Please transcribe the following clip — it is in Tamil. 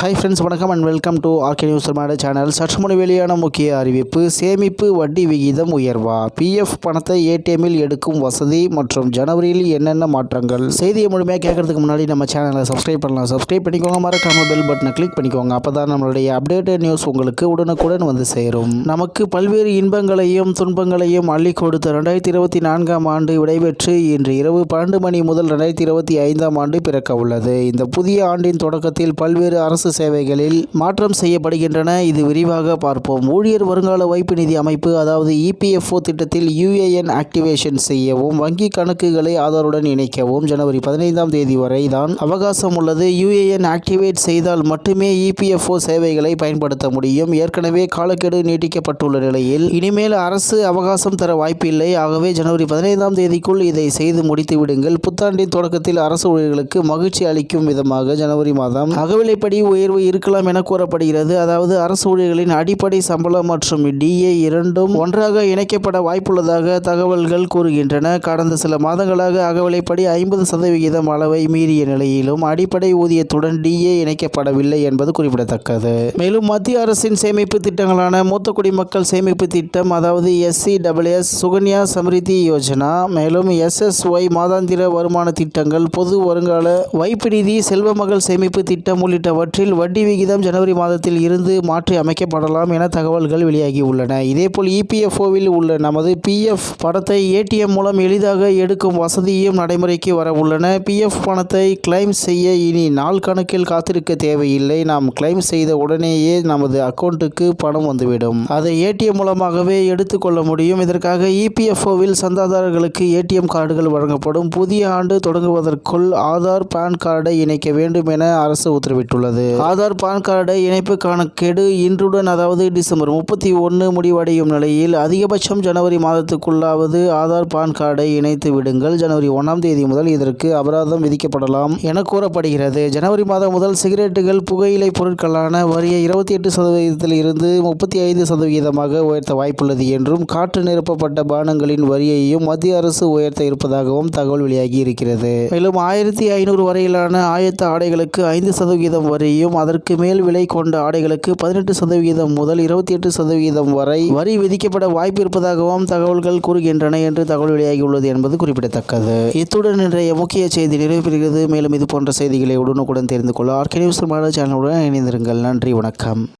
ஹாய் ஃப்ரெண்ட்ஸ் வணக்கம் and welcome to RK news மாட சேனல் சற்று முன் வெளியான முக்கிய அறிவிப்பு சேமிப்பு வட்டி விகிதம் உயர்வா? பிஎஃப் பணத்தை ஏடிஎம்மில் எடுக்கும் வசதி மற்றும் ஜனவரியில் என்னென்ன மாற்றங்கள்? செய்தியை முழுமையாக கேட்கறதுக்கு முன்னாடி நம்ம சேனலை சப்ஸ்கிரைப் பண்ணலாம். சப்ஸ்கிரைப் பண்ணிக்கோங்க மறக்காம பெல் பட்டனை கிளிக் பண்ணிக்கோங்க. அப்போ தான் நம்மளுடைய அப்டேட்டட் நியூஸ் உங்களுக்கு உடனுக்குடன் வந்து சேரும். நமக்கு பல்வேறு இன்பங்களையும் துன்பங்களையும் அள்ளி கொடுத்த ரெண்டாயிரத்தி இருபத்தி நான்காம் ஆண்டு விடைபெற்று இன்று இரவு பன்னெண்டு மணி முதல் ரெண்டாயிரத்தி இருபத்தி ஐந்தாம் ஆண்டு பிறக்க உள்ளது இந்த புதிய ஆண்டின் தொடக்கத்தில் பல்வேறு அரசு சேவைகளில் மாற்றம் செய்யப்படுகின்றன. இது விரிவாக பார்ப்போம். ஊழியர் வருங்கால வைப்பு நிதி அமைப்பு அதாவது இபிஎஃப்ஓ திட்டத்தில் யுஏஎன் ஆக்டிவேஷன் செய்யவும் வங்கி கணக்குகளை ஆதாருடன் இணைக்கவும் ஜனவரி பதினைந்தாம் தேதி வரை தான் அவகாசம் உள்ளது. யுஏஎன் ஆக்டிவேட் செய்தால் மட்டுமே இபிஎஃப்ஓ சேவைகளை பயன்படுத்த முடியும். ஏற்கனவே காலக்கெடு நீட்டிக்கப்பட்டுள்ள நிலையில் இனிமேல் அரசு அவகாசம் தர வாய்ப்பில்லை ஆகவே ஜனவரி பதினைந்தாம் தேதிக்குள் இதை செய்து முடித்து விடுங்கள். புத்தாண்டின் தொடக்கத்தில் அரசு ஊழியர்களுக்கு மகிழ்ச்சி அளிக்கும் விதமாக ஜனவரி மாதம் அகவிலைப்படி உயர்வு இருக்கலாம் என கூறப்படுகிறது. அதாவது அரசு ஊழியர்களின் அடிப்படை சம்பளம் மற்றும் டிஏ இரண்டும் ஒன்றாக இணைக்கப்பட வாய்ப்புள்ளதாக தகவல்கள் கூறுகின்றன. கடந்த சில மாதங்களாக அகவலைப்படி ஐம்பது சதவிகிதம் அளவை மீறிய நிலையிலும் அடிப்படை ஊதியத்துடன் டிஏ இணைக்கப்படவில்லை என்பது குறிப்பிடத்தக்கது. மேலும் மத்திய அரசின் சேமிப்பு திட்டங்களான மூத்த குடிமக்கள் சேமிப்பு திட்டம் அதாவது எஸ்சி டபிள்யூஎஸ் சுகன்யா சம்ரிதி யோஜனா மேலும் எஸ்எஸ்ஒய் மாதாந்திர வருமான திட்டங்கள் பொது வருங்கால வைப்பு நிதி சேமிப்பு திட்டம் உள்ளிட்டவற்றில் வட்டி விகிதம் ஜனவரி மாதத்தில் இருந்து மாற்றி அமைக்கப்படலாம் என தகவல்கள் வெளியாகி உள்ளன இதேபோல் இபிஎஃப்ஓவில் உள்ள நமது பிஎஃப் பணத்தை ஏடிஎம் மூலம் எளிதாக எடுக்கும் வசதியும் நடைமுறைக்கு வர உள்ளன பிஎஃப் பணத்தை கிளைம் செய்ய இனி நாள் கணக்கில் காத்திருக்க தேவையில்லை. நாம் கிளைம் செய்த உடனேயே நமது அக்கௌண்ட்டுக்கு பணம் வந்துவிடும். அதை ஏடிஎம் மூலமாகவே எடுத்துக்கொள்ள முடியும். இதற்காக இபிஎஃப்ஓவில் சந்தாதாரர்களுக்கு ஏடிஎம் கார்டுகள் வழங்கப்படும். புதிய ஆண்டு தொடங்குவதற்குள் ஆதார் பான் கார்டை இணைக்க வேண்டும் என அரசு உத்தரவிட்டுள்ளது. ஆதார் பான் கார்டை இணைப்புக்கான கெடு இன்றுடன் அதாவது டிசம்பர் முப்பத்தி ஒன்று முடிவடையும் நிலையில் அதிகபட்சம் ஜனவரி மாதத்துக்குள்ளாவது ஆதார் பான் கார்டை இணைத்து விடுங்கள். ஜனவரி ஒன்றாம் தேதி முதல் இதற்கு அபராதம் விதிக்கப்படலாம் என கூறப்படுகிறது. ஜனவரி மாதம் முதல் சிகரெட்டுகள் புகையிலை பொருட்களான வரியை இருபத்தி எட்டு சதவீதத்தில் இருந்து முப்பத்தி ஐந்து சதவீதமாக உயர்த்த வாய்ப்புள்ளது என்றும் காற்று நிரப்பப்பட்ட பானங்களின் வரியையும் மத்திய அரசு உயர்த்த இருப்பதாகவும் தகவல் வெளியாகி இருக்கிறது. மேலும் ஆயிரத்தி ஐநூறு வரையிலான ஆயத்த ஆடைகளுக்கு ஐந்து சதவீதம் வரியும் அதற்கு மேல் விலை கொண்ட ஆடைகளுக்கு பதினெட்டு சதவீதம் முதல் இருபத்தி எட்டு சதவீதம் வரை வரி விதிக்கப்பட வாய்ப்பு இருப்பதாகவும் தகவல்கள் கூறுகின்றன என்று தகவல் வெளியாகியுள்ளது என்பது குறிப்பிடத்தக்கது. இத்துடன் இன்றைய முக்கிய செய்தி நிறைவு மேலும் இது போன்ற செய்திகளை உடனுக்குடன் தெரிந்து கொள்ள ஆர்கே நியூஸ் சேனலுடன் இணைந்திருங்கள். நன்றி வணக்கம்.